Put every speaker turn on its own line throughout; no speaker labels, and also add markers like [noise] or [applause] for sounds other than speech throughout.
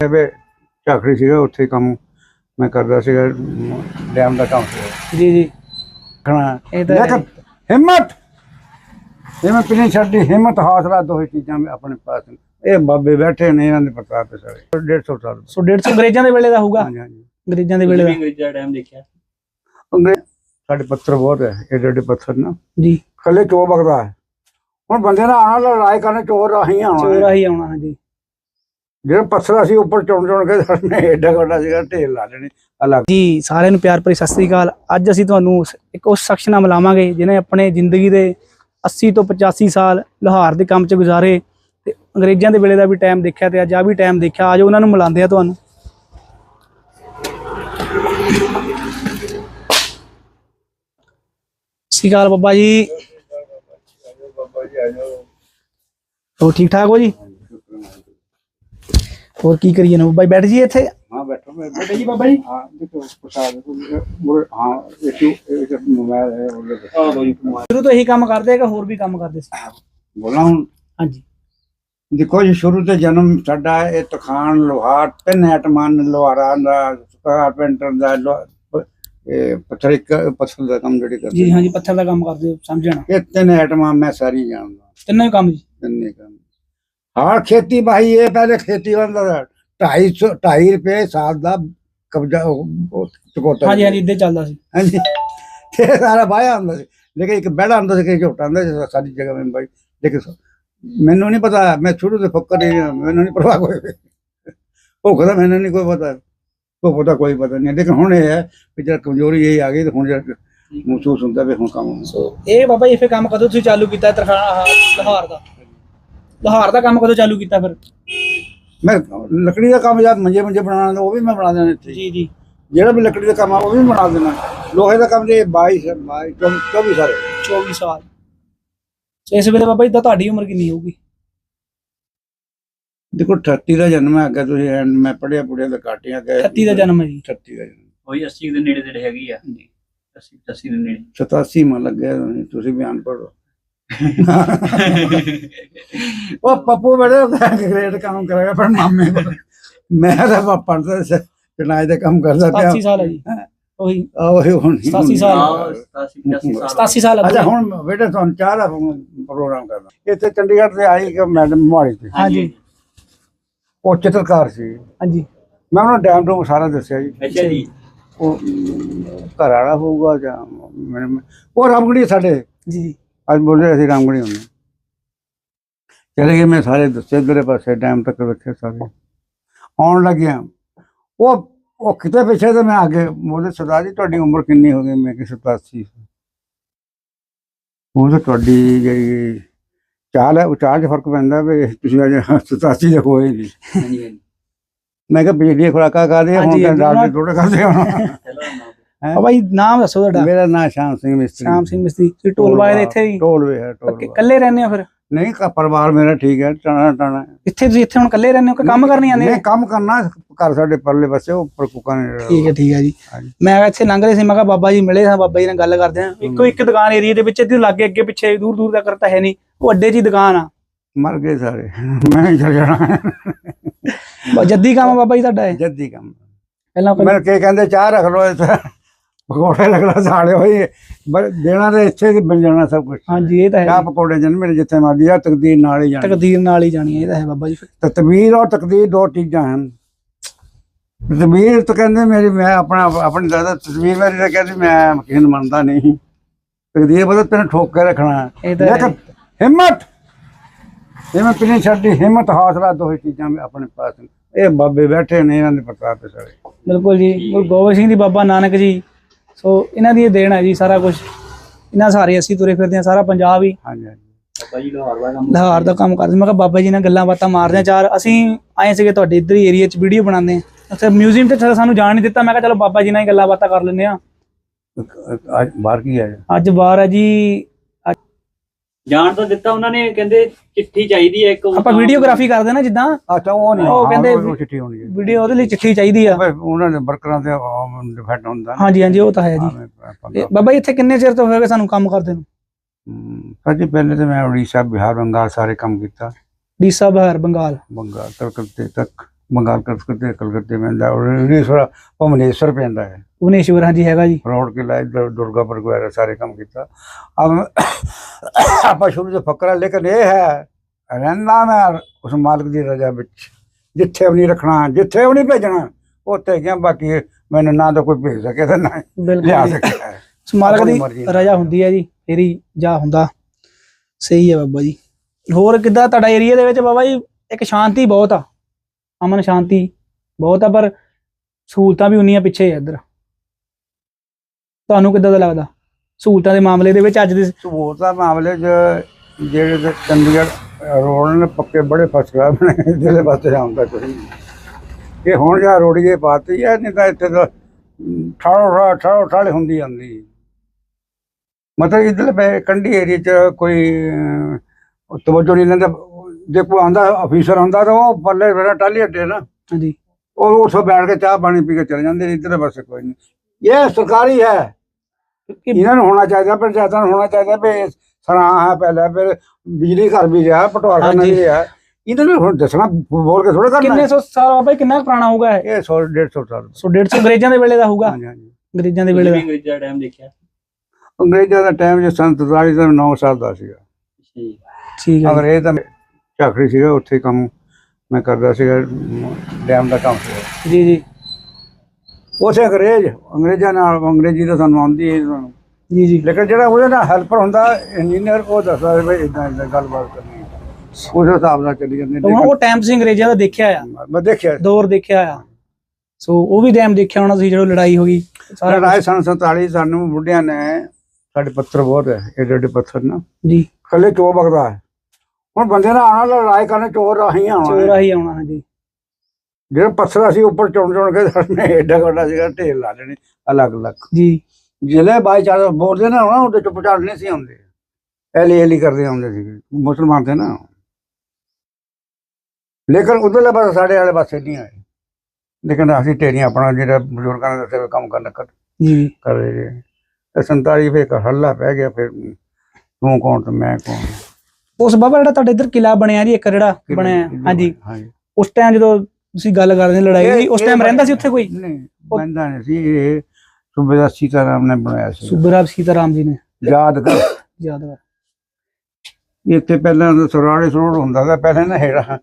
ਵੇ ਝਾਕੜੀ ਸੀਗਾ ਉੱਥੇ ਹੀ ਕੰਮ ਮੈਂ ਕਰਦਾ ਸੀਗਾ ਡੈਮ ਦਾ ਕੰਮ
ਜੀ ਜੀ।
ਖਣਾ
ਇਹ ਤਾਂ
ਦੇਖ ਹਿੰਮਤ! ਹਿੰਮਤ ਨਹੀਂ ਛੱਡੀ ਹਿੰਮਤ ਹੌਸਲਾ ਦੋ ਹੀ ਚੀਜ਼ਾਂ ਆਪਣੇ ਪਾਸ ਨੇ। ਇਹ ਬਾਬੇ ਬੈਠੇ ਨੇ ਇਹਨਾਂ ਦੇ ਪ੍ਰਤਾਪ ਤੇ ਸਾਰੇ। 150 ਸਾਲ
ਸੋ 150 ਅੰਗਰੇਜ਼ਾਂ ਦੇ ਵੇਲੇ ਦਾ ਹੋਊਗਾ?
ਹਾਂਜੀ ਹਾਂਜੀ।
ਅੰਗਰੇਜ਼ਾਂ ਦੇ ਵੇਲੇ ਦਾ?
ਅੰਗਰੇਜ਼ਾਂ ਟਾਈਮ ਦੇਖਿਆ।
ਅੰਗਰੇਜ਼ ਸਾਡੇ ਪੱਥਰ ਬਹੁਤ ਹੈ ਏਡੇ ਏਡੇ ਪੱਥਰ ਨਾ।
ਜੀ।
ਕੱਲੇ ਚੋ ਬਗਦਾ ਹੈ। ਹੁਣ ਬੰਦੇ ਨਾਲ ਆਣਾ ਲੜਾਈ ਕਰਨ ਚੋਰ ਰਾਹੀਂ ਆਉਣਾ
ਚੋਰਾ ਹੀ ਆਉਣਾ ਹਾਂਜੀ।
ਜਿਹੜਾ ਪੱਥਰ ਅਸੀਂ ਉੱਪਰ ਚੁਣ ਚੁਣ ਕੇ ਸਾਹਮਣੇ ਏਡਾ ਵੱਡਾ ਸੀਗਾ ਢੇਰ ਲਾ ਲੈਣੇ ਅਲੱਗ।
ਜੀ ਸਾਰਿਆਂ ਨੂੰ ਪਿਆਰ ਭਰੀ ਸਤਿ ਸ੍ਰੀ ਅਕਾਲ। ਅੱਜ ਅਸੀਂ ਤੁਹਾਨੂੰ ਇੱਕ ਉਸ ਸ਼ਖਸ ਨਾਲ ਮਿਲਾਵਾਂਗੇ ਜਿਨੇ ਆਪਣੇ ਜ਼ਿੰਦਗੀ ਦੇ 80 ਤੋਂ 85 ਸਾਲ ਲਾਹੌਰ ਦੇ ਕੰਮ 'ਚ ਗੁਜ਼ਾਰੇ ਤੇ ਅੰਗਰੇਜ਼ਾਂ ਦੇ ਵੇਲੇ ਦਾ ਵੀ ਟਾਈਮ ਦੇਖਿਆ ਤੇ ਅੱਜ ਆ ਵੀ ਟਾਈਮ ਦੇਖਿਆ। ਆਜੋ ਉਹਨਾਂ ਨੂੰ ਮਿਲਾਉਂਦੇ ਆ ਤੁਹਾਨੂੰ। ਸਤਿ ਸ਼੍ਰੀ ਅਕਾਲ ਬੱਬਾ ਜੀ। ਹੋਰ ਠੀਕ ਠਾਕ ਹੋ ਜੀ? ਹੋਰ ਕੀ ਕਰੀਏ ਨਾ? ਜੀ ਬੈਠ ਜੀ ਇੱਥੇ।
ਹਾਂ ਬੈਠੋ
ਬੈਠੇ ਜੀ ਬੱਬਾ ਜੀ।
ਹਾਂ ਦੇਖੋ ਪ੍ਰਸਾਦ ਉਹ ਹਾਂ ਇਹ ਇਹ ਮੋਬਾਈਲ ਹੈ ਉਹਦੇ ਤੇ।
ਆ ਬਈ
ਸ਼ੁਰੂ ਤੋਂ ਇਹੀ ਕੰਮ ਕਰਦੇ ਕਿ ਹੋਰ ਵੀ ਕੰਮ ਕਰਦੇ ਸੀ?
ਬੋਲਾਂ ਹੁਣ।
ਹਾਂਜੀ।
ਦੇਖੋ ਜੀ ਸ਼ੁਰੂ ਤੋਂ ਜਨਮ ਸਾਡਾ ਇਹ ਤਖਾਨ ਲੋਹਾਰ ਤਿੰਨ ਐਟਮਾਂ ਲੋਹਾਰਾਂ ਦਾ ਕਾਰਪੈਂਟਰ ਦਾ ਲੋ- ਇਹ ਪੱਥਰ ਇੱਕ ਪੱਥਰ ਦਾ ਕੰਮ ਜਿਹੜੀ ਕਰਦੇ
ਜੀ ਹਾਂਜੀ ਪੱਥਰ ਦਾ ਕੰਮ ਕਰਦੇ ਹੋ ਸਮਝ ਜਾਣਾ।
ਇਹ ਤਿੰਨ ਐਟਮਾਂ ਮੈਂ ਸਾਰੀ ਜਾਣਦਾ।
ਤਿੰਨੋਂ ਕੰਮ ਜੀ?
ਤਿੰਨੇ ਕੰਮ। ਹਾਂ ਖੇਤੀ ਬਾਈ ਇਹ ਪਹਿਲੇ ਖੇਤੀ ਦਾ 250 2.5 ਰੁਪਏ ਸਾਲ ਦਾ ਕਬਜ਼ਾ ਚੁਕੌਤਾ
ਹਾਂਜੀ ਹਾਂਜੀ ਇੱਦੇ ਚੱਲਦਾ ਸੀ।
ਹਾਂਜੀ। ਤੇ ਸਾਰਾ ਬਾਇਆ ਹੁੰਦਾ ਸੀ। ਲੇਕਿਨ ਇੱਕ ਬੈੜਾ ਹੁੰਦਾ ਸੀ ਕਿ ਝੋਟਾ ਹੁੰਦਾ ਸੀ ਸਾਰੀ ਜਗ੍ਹਾ ਮੈਂ ਬਾਈ ਲੇਕਿਨ ਮੈਨੂੰ ਨਹੀਂ ਪਤਾ ਮੈਂ ਸ਼ੁਰੂ ਤੋਂ ਫੱਕਰ ਹੀ ਹਾਂ, ਮੈਨੂੰ ਨਹੀਂ ਪਰਵਾਹ ਕੋਈ ਉਹ ਕਹਿੰਦਾ ਮੈਨੂੰ ਨਹੀਂ ਕੋਈ ਪਤਾ ਉਹ ਪਤਾ ਕੋਈ ਪਤਾ ਨਹੀਂ। ਲੇਕਿਨ ਹੁਣ ਇਹ ਹੈ ਕਿ ਜਦ ਕਮਜ਼ੋਰੀ ਇਹ ਆ ਗਈ ਤੇ ਹੁਣ ਜਦ ਮਹਿਸੂਸ ਹੁੰਦਾ ਵੀ ਹੁਣ ਕੰਮ
ਸੋ ਇਹ ਬਾਬਾ ਜੀ ਫਿਰ ਕੰਮ ਕਦੋਂ ਤੁਸੀਂ ਚਾਲੂ ਕੀਤਾ ਤਰਖਾਣਾ ਆਹ ਲਾਹੌਰ ਦਾ? ਲਾਹੌਰ ਦਾ ਕੰਮ ਕਦੋਂ ਚਾਲੂ ਕੀਤਾ ਫਿਰ?
ਮੈਂ ਲੱਕੜੀ ਦਾ ਕੰਮ ਜਦ ਮੰਜੇ ਮੰਜੇ ਬਣਾਉਣਾ ਉਹ ਵੀ ਮੈਂ ਬਣਾ ਦੇਣਾ ਇੱਥੇ।
ਜੀ ਜੀ।
ਜਿਹੜਾ ਵੀ ਲੱਕੜੀ ਦਾ ਕੰਮ ਆ ਉਹ ਵੀ ਬਣਾ ਦੇਣਾ। ਲੋਹੇ ਦਾ ਕੰਮ ਜੇ 22 22 24 ਸਾਰੇ।
24 ਸਾਲ। ਸੋ ਇਸ ਵੇਲੇ ਬਾਬਾ ਜੀ ਤਾਂ ਤੁਹਾਡੀ ਉਮਰ ਕਿੰਨੀ ਹੋਊਗੀ?
ਦੇਖੋ 38 ਦਾ ਜਨਮ ਹੈ ਅੱਗੇ ਤੁਸੀਂ ਐਨ- ਮੈਂ ਪੜਿਆ ਪੁੜਿਆ ਦਾ ਕਾਟਿਆ ਕਿ
38 ਦਾ ਜਨਮ ਹੈ ਜੀ।
38 ਦਾ ਜਨਮ।
ਉਹੀ 80 ਦੇ ਨੇੜੇ ਤੇੜੇ ਹੈਗੀ ਆ। 80 80 ਦੇ ਨੇੜੇ।
87 ਮਾ ਲੱਗਿਆ ਤੁਸੀਂ ਬਿਆਨ ਪੜੋ ਉਹ ਪੱਪੂ ਬੜੇ ਗ੍ਰੇਟ ਕੰਮ ਕਰਾਂਗਾ ਪਰ ਮਾਮੇ ਕੋਲ ਮੈਂ ਤਾਂ ਪੜਦਾ ਸੀ ਚਨਾਈ ਦਾ ਕੰਮ ਕਰਦਾ ਪਿਆ।
87 ਸਾਲ ਹੈ ਜੀ। ਉਹੀ।
ਉਹ ਹੁਣ
87 ਸਾਲ।
ਆਹ 87 85 ਸਾਲ।
87 ਸਾਲ
ਅੱਛਾ ਹੁਣ ਬੇਟਾ ਤੁਹਾਨੂੰ ਚਾਹ ਦਾ ਪ੍ਰੋਗਰਾਮ ਕਰਨਾ ਇੱਥੇ ਚੰਡੀਗੜ੍ਹ ਤੇ ਆਈ ਕਿ ਮੈਡਮ ਮੋਹਾਲੀ ਤੇ।
ਹਾਂਜੀ।
ਉਹ ਚਿੱਤਰਕਾਰ ਸੀ।
ਹਾਂਜੀ।
ਮੈਂ ਉਹਨਾਂ ਡੈਮ ਡੂਮ ਸਾਰਾ ਦੱਸਿਆ ਜੀ।
ਅੱਛਾ ਜੀ।
ਉਹ ਘਰ ਵਾਲਾ ਹੋਊਗਾ ਜਾਂ ਮੈਨੂੰ- ਉਹ ਰਾਮਗੜੀ ਸਾਡੇ।
ਜੀ ਜੀ।
ਅੱਜ ਬੋਲੇ ਅਸੀਂ ਰਾਮਗੜੀ ਹੁੰਦੇ ਚਲੇ ਗਏ ਮੈਂ ਸਾਰੇ ਦੱਸੇ ਇਧਰੇ ਪਾਸੇ ਟਾਈਮ ਤੱਕ ਰੱਖੇ ਸਾਰੇ। ਆਉਣ ਲੱਗਿਆ ਉਹ ਉਹ ਕਿਤੇ ਪਿੱਛੇ ਤੇ ਮੈਂ ਅੱਗੇ ਬੋਲੇ ਸਰਦਾਰ ਜੀ ਤੁਹਾਡੀ ਉਮਰ ਕਿੰਨੀ ਹੋ ਗਈ? ਮੈਂ ਕਿ 87 ਉਹ ਤਾਂ ਤੁਹਾਡੀ ਜਿਹੜੀ ਚਾਲ ਹੈ ਉਹ ਚਾਲ 'ਚ ਫ਼ਰਕ ਪੈਂਦਾ ਵੀ ਤੁਸੀਂ ਅਜੇ 87 ਦੇ ਹੋਏ ਨਹੀਂ। ਮੈਂ ਕਿਹਾ ਬਿਜਲੀ ਖੁਰਾਕਾ ਕਰਦੇ ਹੁਣ ਤਾਂ ਡਾਕਟਰ ਥੋੜਾ ਕਰਦੇ ਹੁਣ।
ਬਾਬਾ ਜੀ ਨਾਮ ਦੱਸੋ ਤੁਹਾਡਾ।
ਮੇਰਾ ਨਾਮ ਸ਼ਾਮ ਸਿੰਘ ਮਿਸਤਰੀ।
ਸ਼ਾਮ ਸਿੰਘ ਮਿਸਤਰੀ। ਤੁਸੀਂ ਟੋਲਵਾਏ ਦੇ ਇੱਥੇ ਹੀ?
ਟੋਲਵੇ ਹੈ ਟੋਲਵਾ
ਇਕੱਲੇ ਰਹਿੰਦੇ ਹੋ ਫਿਰ?
ਨਹੀਂ ਪਰਿਵਾਰ ਮੇਰਾ ਠੀਕ ਹੈ ਟਾਣਾ ਟਾਣਾ।
ਇੱਥੇ ਤੁਸੀਂ ਇੱਥੇ ਹੁਣ ਇਕੱਲੇ ਰਹਿੰਦੇ ਹੋ ਕਿ ਕੰਮ ਕਰਨੀ ਆਉਂਦੇ
ਨਹੀਂ ਕੰਮ ਕਰਨਾ ਘਰ ਸਾਡੇ ਪਰਲੇ ਪਾਸੇ ਉੱਪਰ ਕੁੱਕਾਂ ਨੇ
ਠੀਕ ਹੈ ਠੀਕ ਹੈ ਜੀ। ਮੈਂ ਇੱਥੇ ਲੰਘ ਰਿਹਾ ਸੀ ਮੈਂ ਕਿਹਾ ਬਾਬਾ ਜੀ ਮਿਲੇ ਸਾਂ ਬਾਬਾ ਜੀ ਨਾਲ ਗੱਲ ਕਰਦੇ ਆ ਇੱਕੋ ਇੱਕ ਦੁਕਾਨ ਏਰੀਆ ਦੇ ਵਿੱਚ ਇੱਥੇ ਲਾਗੇ ਅੱਗੇ ਪਿੱਛੇ ਦੂਰ ਦੂਰ ਤੱਕ ਤਾਂ ਹੈ ਨਹੀਂ। ਉਹ ਅੱਡੇ ਹੀ ਦੁਕਾਨ ਆ।
ਮਰ ਗਏ ਸਾਰੇ। ਮੈਂ ਹੀ ਚਲ ਜਾਣਾ।
ਬ- ਜੱਦੀ ਕੰਮ ਆ ਬਾਬਾ ਜੀ ਤੁਹਾਡਾ ਇਹ?
ਜੱਦੀ ਕੰਮ।
ਪਹਿਲਾਂ
ਮੈਂ ਕੀ ਕਹਿੰਦੇ ਚਾਹ ਰੱਖ ਲੋ ਇੱਥੇ। ਪਕੌੜੇ ਲੱਗਣਾ ਸਾੜੇ ਹੋਏ। ਪਰ ਦੇਣਾ ਤੇ ਇੱਥੇ ਹੀ ਬਣ ਜਾਣਾ ਸਭ ਕੁਝ
ਹਾਂਜੀ ਇਹ ਤਾਂ ਹੈ।
ਚਾਹ ਪਕੌੜੇ ਜਨ ਮੇਰੇ ਜਿੱਥੇ ਮਰਦੀ ਆ ਤਕਦੀਰ ਨਾਲ ਹੀ ਜਾਣੀ।
ਤਕਦੀਰ ਨਾਲ ਹੀ ਜਾਣੀ ਇਹ ਤਾਂ ਹੈ ਬਾਬਾ ਜੀ ਫਿਰ।
ਤਕਦੀਰ ਔਰ ਤਕਦੀਰ ਦੋ ਚੀਜ਼ਾਂ ਹਨ। ਤਕਦੀਰ ਤਾਂ ਕਹਿੰਦੇ ਮੇਰੀ ਮੈਂ ਆਪਣਾ ਆਪਣੀ ਦਾਦਾ ਤਸਵੀਰ ਮੇਰੀ ਤਾਂ ਕਹਿੰਦੀ ਮੈਂ ਕਿਸੇ ਨੂੰ ਮੰਨਦਾ ਨਹੀਂ। ਤਕਦੀਰ ਬਦਲ ਤੈਨੂੰ ਠੋਕ ਕੇ ਰੱਖਣਾ।
ਤਾਂ ਹੈ।
ਹਿੰਮਤ! ਹਿੰਮਤ ਨਹੀਂ ਛੱਡੀ ਹਿੰਮਤ ਹੌਸਲਾ ਦੋ ਚੀਜ਼ਾਂ ਆਪਣੇ ਪਾਸ। ਇਹ ਬਾਬੇ ਬੈਠੇ ਨੇ ਇਹਨਾਂ ਦੇ ਪ੍ਰਤਾਪ ਤੇ ਸਾਰੇ।
ਬਿਲਕੁਲ ਜੀ। ਗੁਰੂ ਗੋਬਿੰਦ ਸਿੰਘ ਦੀ ਬਾਬਾ ਨਾਨਕ ਜੀ ਸੋ ਇਹਨਾਂ ਦੀ ਇਹ ਦੇਣ ਹੈ ਜੀ ਸਾਰਾ ਕੁਝ ਇਹਨਾਂ ਸਾਰੇ ਅਸੀਂ ਤੁਰੇ ਫਿਰਦੇ ਹਾਂ ਸਾਰਾ ਪੰਜਾਬ ਹੀ।
ਹਾਂਜੀ ਹਾਂਜੀ।
ਬਾਬਾ ਜੀ ਲਾਹੌਰ ਦਾ ਕੰਮ
ਲਾਹੌਰ ਦਾ ਕੰਮ ਕਰਦੇ। ਮੈਂ ਕਿਹਾ ਬਾਬਾ ਜੀ ਨਾਲ ਗੱਲਾਂ ਬਾਤਾਂ ਮਾਰਦੇ ਹਾਂ। ਚਾਰ ਅਸੀਂ ਆਏ ਸੀਗੇ ਤੁਹਾਡੇ ਇੱਧਰ ਹੀ ਏਰੀਆ 'ਚ ਵੀਡੀਓ ਬਣਾਉਂਦੇ ਹਾਂ। ਉੱਥੇ ਮਿਊਜ਼ੀਅਮ ਤੇ ਸਾਨੂੰ ਜਾਣ ਨਹੀਂ ਦਿੱਤਾ। ਮੈਂ ਕਿਹਾ ਚਲੋ ਬਾਬਾ ਜੀ ਨਾਲ ਹੀ ਗੱਲਾਂ ਬਾਤਾਂ ਕਰ ਲੈਂਦੇ ਆ
ਅੱਜ ਬਾਹਰ ਕੀ ਹੈ
ਅੱਜ ਬਾਹਰ ਹੈ ਜੀ
ਜਾਣ ਤਾਂ ਦਿੱਤਾ ਉਹਨਾਂ ਨੇ ਕਹਿੰਦੇ ਚਿੱਠੀ ਚਾਹੀਦੀ ਹੈ ਇੱਕ ਉਹ
ਆਪਾਂ ਵੀਡੀਓਗ੍ਰਾਫੀ ਕਰਦੇ ਨਾ ਜਿੱਦਾਂ।
ਅੱਛਾ ਉਹ ਨਹੀਂ
ਉਹ ਕਹਿੰਦੇ
ਚਿੱਠੀ ਹੋਣੀ ਹੈ।
ਵੀਡੀਓ ਉਹਦੇ ਲਈ ਚਿੱਠੀ ਚਾਹੀਦੀ ਆ।
ਬਈ ਉਹਨਾਂ ਦੇ ਵਰਕਰਾਂ ਤੇ ਡਿਫੈਕਟ ਹੁੰਦਾ ਨਾ।
ਹਾਂਜੀ ਹਾਂਜੀ ਉਹ ਤਾਂ ਹੈ ਜੀ। ਬਾਬਾ ਜੀ ਇੱਥੇ ਕਿੰਨੇ ਚਿਰ ਤੋਂ ਹੋਏਗਾ ਸਾਨੂੰ ਕੰਮ ਕਰਦੇ ਨੂੰ?
ਸਰ ਜੀ ਪਹਿਲੇ ਤਾਂ ਮੈਂ ਉੜੀਸਾ ਬਿਹਾਰ ਬੰਗਾਲ ਸਾਰੇ ਕੰਮ ਕੀਤਾ।
ਡੀਸਾ ਬਿਹਾਰ ਬੰਗਾਲ।
ਬੰਗਾਲ ਕਲਕੱਤੇ ਤੱਕ। ਬੰਗਾਲ ਕਲਕੱਤੇ ਕਲਕੱਤੇ ਪੈਂਦਾ ਔਰ ਰਿਸ਼ਵਰ ਭੁਵਨੇਸ਼ਵਰ ਪੈਂਦਾ ਹੈ।
ਭੁਵਨੇਸ਼ਵਰ ਹਾਂਜੀ ਹੈਗਾ ਜੀ।
ਰੋਡ ਕੇ ਲਾਇ ਦੁਰਗਾਪੁਰ ਵਗੈरह ਸਾਰੇ ਕੰਮ ਕੀਤਾ। [coughs] ਆਪਾਂ ਸ਼ੁਰੂ ਤੋਂ ਫਕਰਾ ਲੇਕਿਨ ਇਹ ਹੈ ਰਹਿਣਾ ਮੈਂ ਉਸ ਮਾਲਕ ਦੀ ਰਜ਼ਾ ਵਿੱਚ ਜਿੱਥੇ ਵੀ ਨਹੀਂ ਰੱਖਣਾ ਜਿੱਥੇ ਵੀ ਨਹੀਂ ਭੇਜਣਾ ਉੱਥੇ ਗਿਆ ਬਾਕੀ ਮੈਨੂੰ ਨਾ ਤਾਂ ਕੋਈ ਭੇਜ ਸਕੇ ਤੇ ਨਾ ਲਿਆ
ਬਿਲਕੁਲ ਜੀ।
ਸਕੇ।
ਉਸ ਮਾਲਕ ਦੀ। ਰਜਾ ਹੁੰਦੀ ਹੈ ਜੀ ਫੇਰੀ ਜਾ ਹੁੰਦਾ। ਸਹੀ ਹੈ ਬਾਬਾ ਜੀ। ਹੋਰ ਕਿੱਦਾਂ ਤੁਹਾਡਾ ਏਰੀਆ ਦੇ ਵਿੱਚ ਬਾਬਾ ਜੀ? ਇੱਕ ਸ਼ਾਂਤੀ ਬਹੁਤ ਆ। ਅਮਨ ਸ਼ਾਂਤੀ। ਬਹੁਤ ਆ ਪਰ ਸਹੂਲਤਾਂ ਵੀ ਉਨੀਆਂ ਪਿੱਛੇ ਆ ਇੱਧਰ। ਤੁਹਾਨੂੰ ਕਿੱਦਾਂ ਦਾ ਲੱਗਦਾ? ਸਹੂਲਤਾਂ ਦੇ ਮਾਮਲੇ ਦੇ ਵਿੱਚ ਅੱਜ ਦੇ
ਸਹੂਲਤਾਂ ਮਾਮਲੇ 'ਚ ਜਿਹੜੇ ਤੇ ਚੰਡੀਗੜ੍ਹ ਰੋਡ ਨੇ ਪੱਕੇ ਬੜੇ ਫਸਲਾ ਬਣੇ ਜਿਹਦੇ ਵਾਸਤੇ ਆਉਂਦਾ ਕੋਈ ਨਹੀਂ ਇਹ ਹੁਣ ਜਾਂ ਰੋੜੀਏ ਪਾਤੀ ਹੈ ਨਹੀਂ ਤਾਂ ਇੱਥੇ ਤਾਂ ਠਾੜੋ ਠਾੜੋ ਠਾੜੇ ਹੁੰਦੀ ਜਾਂਦੀ। ਮਤਲਬ ਇਧਰ ਕੰਢੀ ਏਰੀਆ 'ਚ ਕੋਈ ਅਹ, ਤਵੱਜੋ ਨਹੀਂ ਲੈਂਦਾ ਜੇ ਕੋਈ ਆਂਦਾ ਅਫੀਸਰ ਆਂਦਾ ਤਾਂ ਉਹ ਪੱਲੇ ਬੜਾ ਟਾਲੀ ਅੱਡੇ ਨਾ।
ਹਾਂਜੀ।
ਉਹ ਉੱਥੇ ਬੈਠ ਕੇ ਚਾਹ ਪਾਣੀ ਪੀ ਕੇ ਚਲੇ ਜਾਂਦੇ ਇਧਰ ਬਸ ਕੋਈ ਨਹੀਂ ਇਹ ਸਰਕਾਰੀ ਹੈ।
ਕਿ
ਇਹਨਾਂ ਨੂੰ ਹੋਣਾ ਚਾਹੀਦਾ ਪੰਚਾਇਤਾਂ ਨੂੰ ਹੋਣਾ ਚਾਹੀਦਾ ਵੀ ਸਰਾਂ ਹੈ ਪਹਿਲਾਂ ਫਿਰ ਬਿਜਲੀ ਘਰ ਵੀ ਰਿਹਾ ਪਟਵਾਰ। ਨਹੀਂ ਰਿਹਾ। ਇਹਨਾਂ ਨੂੰ ਹੁਣ ਦੱਸਣਾ ਬੋਲ ਕੇ ਥੋੜਾ ਕਰਨਾ।
ਕਿੰਨੇ ਸੌ ਸਾਲ ਬਾਬਾ ਕਿੰਨਾ ਪੁਰਾਣਾ ਹੋਊਗਾ ਇਹ?
ਇਹ 100 150 ਸਾਲ।
ਸੋ 150 ਅੰਗਰੇਜ਼ਾਂ ਦੇ ਵੇਲੇ ਦਾ ਹੋਊਗਾ?
ਹਾਂਜੀ ਹਾਂਜੀ।
ਅੰਗਰੇਜ਼ਾਂ ਦੇ ਵੇਲੇ ਦਾ।
ਅੰਗਰੇਜ਼ੀ ਦਾ ਟਾਈਮ ਦੇਖਿਆ।
ਅੰਗਰੇਜ਼ਾਂ ਦਾ ਟਾਈਮ ਜੇ ਸੰਤ 43 ਦਾ 9 ਸਾਲ ਦਾ ਸੀਗਾ।
ਠੀਕ ਹੈ।
ਅੰਗਰੇਜ਼ ਤਾਂ ਝਾਕੜੀ ਸੀਗਾ ਉੱਥੇ ਕੰਮ ਮੈਂ ਕਰਦਾ ਸੀਗਾ ਡੈਮ ਦਾ ਕੰਮ ਸੀਗਾ।
ਜੀ ਜੀ।
ਉਸੇ ਅੰਗਰੇਜ਼ ਅੰਗਰੇਜ਼ਾਂ ਨਾਲ ਅੰਗਰੇਜ਼ੀ ਤਾਂ ਸਾਨੂੰ ਆਉਂਦੀ ਹੈ ਸਾਨੂੰ।
ਜੀ ਜੀ।
ਲੇਕਿਨ ਜਿਹੜਾ ਉਹਦੇ ਨਾਲ ਹੈਲਪਰ ਹੁੰਦਾ ਇੰਜੀਨੀਅਰ ਉਹ ਦੱਸਦਾ ਵੀ ਇਦਾਂ ਇਦਾਂ ਗੱਲਬਾਤ ਕਰਨੀ। ਉਸ ਹਿਸਾਬ ਨਾਲ ਚੱਲੀ ਜਾਂਦੀ
ਉਹ ਟਾਈਮ ਤੁਸੀਂ ਅੰਗਰੇਜ਼ਾਂ ਦਾ ਦੇਖਿਆ ਆ?
ਮੈਂ ਦੇਖਿਆ।
ਦੌਰ ਦੇਖਿਆ ਆ। ਸੋ ਉਹ ਵੀ ਟਾਈਮ ਦੇਖਿਆ ਹੋਣਾ ਤੁਸੀਂ ਜਦੋਂ ਲੜਾਈ ਹੋ ਗਈ ਸਾਰਾ
ਲੜਾਈ ਸਨ 47 ਸਾਨੂੰ ਬੁੱਢਿਆਂ ਨੇ ਸਾਡੇ ਪੱਥਰ ਬਹੁਤ ਹੈ ਏਡੇ ਏਡੇ ਪੱਥਰ ਨਾ।
ਜੀ।
ਥੱਲੇ ਚੋ ਬਗਦਾ ਹੈ। ਹੁਣ ਬੰਦੇ ਨਾਲ ਆਣਾ ਲੜਾਈ ਕਰਨ ਚੋਰ ਰਾਹੀਂ ਆਉਣਾ
ਚੋਰਾ ਹੀ। ਆਉਣਾ ਹਾਂਜੀ।
ਜਿਹੜਾ ਪੱਥਰ ਅਸੀਂ ਉੱਪਰ ਚੁਣ ਚੁਣ ਕੇ ਸਾਡੇ ਏਡਾ ਵੱਡਾ ਸੀਗਾ ਢੇਰ ਲਾ ਲੈਣੇ ਅਲੱਗ ਅਲੱਗ।
ਜੀ।
ਜਿਹੜੇ ਬਾਈ ਚਾਰ ਬੋਲਦੇ ਨਾ ਹੋਣਾ ਉਹਦੇ ਚੁੱਪ ਚਾੜ ਨਹੀਂ ਸੀ ਆਉਂਦੇ। ਐਲੀ ਐਲੀ ਕਰਦੇ ਆਉਂਦੇ ਸੀ ਮੁਸਲਮਾਨ ਤੇ ਨਾ। ਲੇਕਿਨ ਉਧਰਲੇ ਪਾਸੇ ਸਾਡੇ ਵਾਲੇ ਪਾਸੇ ਨਹੀਂ ਆਏ। ਲੇਕਿਨ ਅਸੀਂ ਢੇਰੀਆਂ ਆਪਣਾ ਜਿਹੜਾ ਬਜ਼ੁਰਗਾਂ ਨੇ ਦੱਸਿਆ ਕੰਮ ਕਰਨਾ ਕਰ
ਜੀ।
ਕਰ ਰਹੇ ਤੇ 47 ਫੇ ਇੱਕ ਹੱਲਾ ਪੈ ਗਿਆ ਫਿਰ ਤੂੰ ਕੌਣ ਤੇ ਮੈਂ ਕੌਣ?
ਉਸ ਬਾਬਾ ਜਿਹੜਾ ਤੁਹਾਡੇ ਇੱਧਰ ਕਿਲਾ ਬਣਿਆ ਜੀ ਇੱਕ ਜਿਹੜਾ ਬਣਿਆ ਹਾਂਜੀ। ਉਸ ਟਾਈਮ ਜਦੋਂ ਤੁਸੀਂ ਗੱਲ ਕਰਦੇ ਲੜਾਈ ਦੀ ਉਸ ਟਾਈਮ ਰਹਿੰਦਾ ਸੀ। ਉੱਥੇ ਕੋਈ?
ਨਹੀਂ ਬੰਦਾ ਨਹੀਂ ਸੀ ਇਹ ਸੂਬੇਦਾਰ ਸੀਤਾਰਾਮ ਨੇ ਬਣਾਇਆ ਸੀ।
ਸੁਬਰਾਬ ਸੀਤਾਰਾਮ ਜੀ ਨੇ।
ਯਾਦ ਕਰ।
ਯਾਦਗਾਰ
ਇੱਥੇ ਪਹਿਲਾਂ ਸਰਾੜੇ ਸਰੋੜ ਹੁੰਦਾ ਸੀ ਪਹਿਲਾਂ ਨਾ ਹੇੜਾ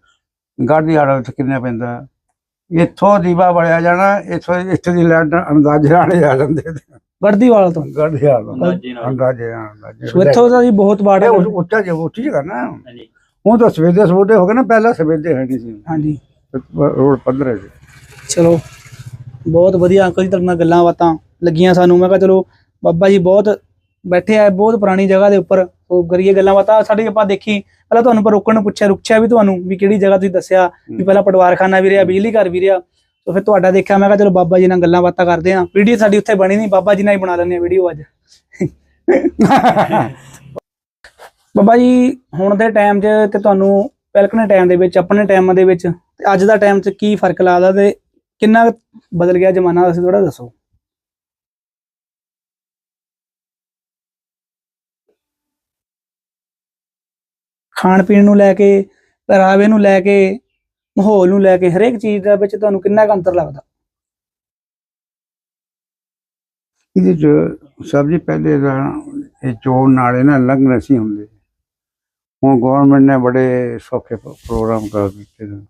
ਗਾੜੀ ਵਾਲਾ ਵਿੱਚ ਕਿੰਨਾ ਪੈਂਦਾ। ਇੱਥੋਂ ਦੀਵਾ ਬੜਿਆ ਜਾਣਾ ਇੱਥੋਂ ਇੱਥੇ ਦੀ ਲੈਟ ਅੰਦਾਜ਼ੇ ਵਾਲੇ ਆ ਜਾਂਦੇ।
ਗੜਦੀਵਾਲ ਤੋਂ?
ਗਾੜੀ ਵਾਲਾ
ਅੰਦਾਜ਼ੇ ਨਾਲ।
ਅੰਦਾਜ਼ੇ ਨਾਲ ਅੰਦਾਜ਼ੇ
ਸੋ ਇੱਥੋਂ ਦਾ ਜੀ ਬਹੁਤ ਬਾੜਾ
ਉੱਚ- ਉੱਚਾ ਜਿਹਾ ਉੱਚੀ ਜਗ੍ਹਾ ਨਾ।
ਹਾਂਜੀ।
ਹੁਣ ਤਾਂ ਸਵੇਦੇ ਸਵੇਦੇ ਹੋ ਗਏ ਨਾ ਪਹਿਲਾਂ ਸਵੇਦੇ ਹੈ ਨਹੀਂ ਸੀ।
ਹਾਂਜੀ।
ਰੋਡ ਪੱਧਰ ਸੀ
ਚਲੋ ਬਹੁਤ ਵਧੀਆ ਅੰਕਲ ਜੀ ਤੁਹਾਡੇ ਨਾਲ ਗੱਲਾਂ ਬਾਤਾਂ ਲੱਗੀਆਂ ਸਾਨੂੰ। ਮੈਂ ਕਿਹਾ ਚਲੋ ਬਾਬਾ ਜੀ ਬਹੁਤ ਬੈਠੇ ਆ ਬਹੁਤ ਪੁਰਾਣੀ ਜਗ੍ਹਾ ਦੇ ਉੱਪਰ। ਉਹ ਕਰੀਏ ਗੱਲਾਂ ਬਾਤਾਂ। ਸਾਡੀ ਆਪਾਂ ਦੇਖੀ ਪਹਿਲਾਂ ਤੁਹਾਨੂੰ ਪਰ ਰੋਕਣ ਨੂੰ ਪੁੱਛਿਆ ਰੁਕਛਿਆ ਵੀ ਤੁਹਾਨੂੰ ਵੀ ਕਿਹੜੀ ਜਗ੍ਹਾ ਤੁਸੀਂ ਦੱਸਿਆ। ਵੀ ਪਹਿਲਾਂ ਪਟਵਾਰਖਾਨਾ ਵੀ ਰਿਹਾ ਬਿਜਲੀ ਘਰ ਵੀ ਰਿਹਾ। ਤਾਂ ਫਿਰ ਤੁਹਾਡਾ ਦੇਖਿਆ, ਮੈਂ ਕਿਹਾ ਚਲੋ ਬਾਬਾ ਜੀ ਨਾਲ ਗੱਲਾਂ ਬਾਤਾਂ ਕਰਦੇ ਆ ਵੀਡੀਓ ਸਾਡੀ ਉੱਥੇ ਬਣੀ ਨਹੀਂ, ਬਾਬਾ ਜੀ ਨਾਲ ਹੀ ਬਣਾ ਲੈਂਦੇ ਆ ਵੀਡੀਓ ਅੱਜ। ਬਾਬਾ ਜੀ, ਹੁਣ ਦੇ ਟਾਈਮ 'ਚ ਤੇ ਤੁਹਾਨੂੰ ਪਹਿਲਕਣੇ ਟਾਈਮ ਦੇ ਵਿੱਚ, ਆਪਣੇ ਟਾਈਮ ਦੇ ਵਿੱਚ, ਤੇ ਅੱਜ ਦਾ ਟਾਈਮ 'ਚ ਕੀ ਫ਼ਰਕ ਲੱਗਦਾ ਤੇ ਕਿੰਨਾ ਕੁ ਬਦਲ ਗਿਆ ਜ਼ਮਾਨਾ, ਤੁਸੀਂ ਥੋੜਾ ਦੱਸੋ। ਖਾਣ ਪੀਣ ਨੂੰ ਲੈ ਕੇ, ਪਹਿਰਾਵੇ ਨੂੰ ਲੈ ਕੇ ਮਾਹੌਲ ਨੂੰ ਲੈ ਕੇ ਹਰੇਕ ਚੀਜ਼ ਦੇ ਵਿੱਚ ਤੁਹਾਨੂੰ ਕਿੰਨਾ ਕੁ ਅੰਤਰ ਲੱਗਦਾ?
ਇਹਦੇ ਚ ਸਭ ਤੋਂ ਪਹਿਲੇ ਤਾਂ ਇਹ ਚੋਣ ਨਾਲੇ ਨਾ ਨਹੀਂ ਸੀ ਹੁੰਦੇ। ਹੁਣ ਗਵਰਨਮੈਂਟ ਨੇ ਬੜੇ ਸੌਖੇ ਪ੍ਰੋਗਰਾਮ ਕਰ ਦਿੱਤੇ ਨੇ।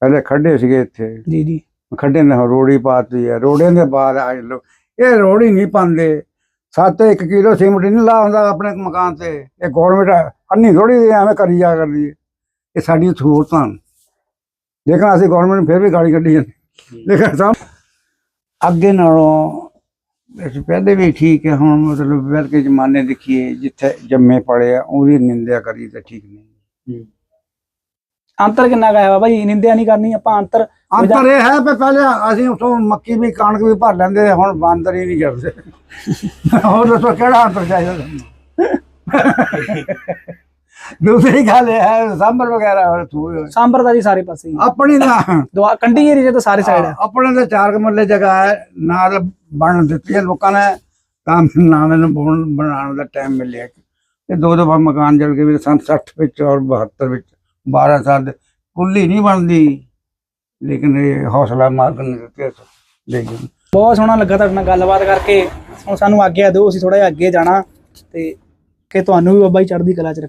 ਪਹਿਲੇ ਖੱਡੇ ਸੀਗੇ ਇੱਥੇ।
ਜੀ ਜੀ।
ਖੱਡੇ ਨੇ ਰੋੜੀ ਪਾਤੀ ਹੈ। ਰੋੜਿਆਂ ਦੇ ਬਾਅਦ ਆਏ ਲੋਕ ਇਹ ਰੋੜੀ ਨਹੀਂ ਪਾਉਂਦੇ। ਸੱਤ ਇੱਕ ਕਿਲੋ ਸੀਮਟ ਨਹੀਂ ਲਾ ਹੁੰਦਾ ਆਪਣੇ ਮਕਾਨ ਤੇ। ਇਹ ਗਵਰਨਮੈਂਟ ਅੰਨੀ ਥੋੜੀ ਐਵੇਂ ਕਰੀ ਜਾ ਕਰਦੀ ਹੈ। ਇਹ ਸਾਡੀਆਂ ਸਹੂਲਤਾਂ ਨੇ। ਲੇਕਿਨ ਅਸੀਂ ਗਵਰਨਮੈਂਟ ਫਿਰ ਵੀ ਗਾੜੀ ਕੱਢੀ ਜਾਂਦੀ। ਲੇਕਿਨ ਸਭ ਅੱਗੇ ਨਾਲੋਂ ਅਸੀਂ ਪਹਿਲੇ ਵੀ ਠੀਕ ਹੈ ਹੁਣ ਮਤਲਬ ਬੈਠ ਕੇ ਜ਼ਮਾਨੇ ਦੇਖੀਏ ਜਿੱਥੇ ਜੰਮੇ ਪੜੇ ਆ ਉਹਦੀ ਨਿੰਦਿਆ ਕਰੀ ਤਾਂ ਠੀਕ ਨਹੀਂ।
ਅੰਤਰ ਕਿੰਨਾ ਕੁ ਹੈ ਬਾਬਾ ਜੀ? ਨਿੰਦਿਆ ਨਹੀਂ ਕਰਨੀ ਆਪਾਂ ਅੰਤਰ
ਅੰਤਰ ਇਹ ਹੈ ਵੀ ਪਹਿਲੇ ਅਸੀਂ ਉਥੋਂ ਮੱਕੀ ਵੀ ਕਣਕ ਵੀ ਭਰ ਲੈਂਦੇ ਹੁਣ ਬਾਂਦਰ ਹੀ ਨਹੀਂ ਕਰਦੇ [laughs] ਹੋਰ ਦੱਸੋ ਕਿਹੜਾ ਅੰਤਰ ਚਾਹੀਦਾ ਤੁਹਾਨੂੰ? [laughs] ਦੂਸਰੀ ਗੱਲ ਇਹ ਹੈ ਸਾਂਬਰ ਵਗੈਰਾ ਹੋਰ ਥੂ
ਸਾਂਬਰ ਦਾ ਜੀ ਸਾਰੇ ਪਾਸੇ ਹੀ। ਹੈ।
ਆਪਣੀ ਨਾ
ਦੁਆ ਕੰਢੀ ਏਰੀਆ ਤਾਂ ਸਾਰੇ ਸਾਈਡ ਹੈ
ਆਪਣੇ ਤੇ ਚਾਰ ਕਮਰਲੇ ਜਗ੍ਹਾ ਹੈ ਨਾ ਤਾਂ ਬਣ ਦਿੱਤੀ ਹੈ ਲੋਕਾਂ ਨੇ ਤਾਂ ਨਾ ਮੈਨੂੰ ਬਣ- ਬਣਾਉਣ ਦਾ ਟਾਈਮ ਮਿਲਿਆ। ਇਹ ਦੋ ਦਫਾ ਮਕਾਨ ਜਲ ਕੇ ਵੀ ਸੰਨ 60 ਵਿੱਚ ਔਰ 72 ਵਿੱਚ 12 ਸਾਲ ਦੇ ਕੁੱਲੀ ਨਹੀਂ ਬਣਦੀ। ਲੇਕਿਨ ਇਹ ਹੌਸਲਾ ਮਾਰਗ ਨਹੀਂ ਦਿੱਤੇ ਲੈ ਗਏ
ਬਹੁਤ ਸੋਹਣਾ ਲੱਗਾ ਤੁਹਾਡੇ ਨਾਲ ਗੱਲਬਾਤ ਕਰਕੇ। ਹੁਣ ਸਾਨੂੰ ਆਗਿਆ ਦਿਓ ਅਸੀਂ ਥੋੜਾ ਜਿਹਾ ਅੱਗੇ ਜਾਣਾ। ਤੇ ਕਿ ਤੁਹਾਨੂੰ ਵੀ ਬਾਬਾ ਜੀ ਚੜ੍ਹਦੀ ਕਲਾ ਚ ਰੱਖੇ।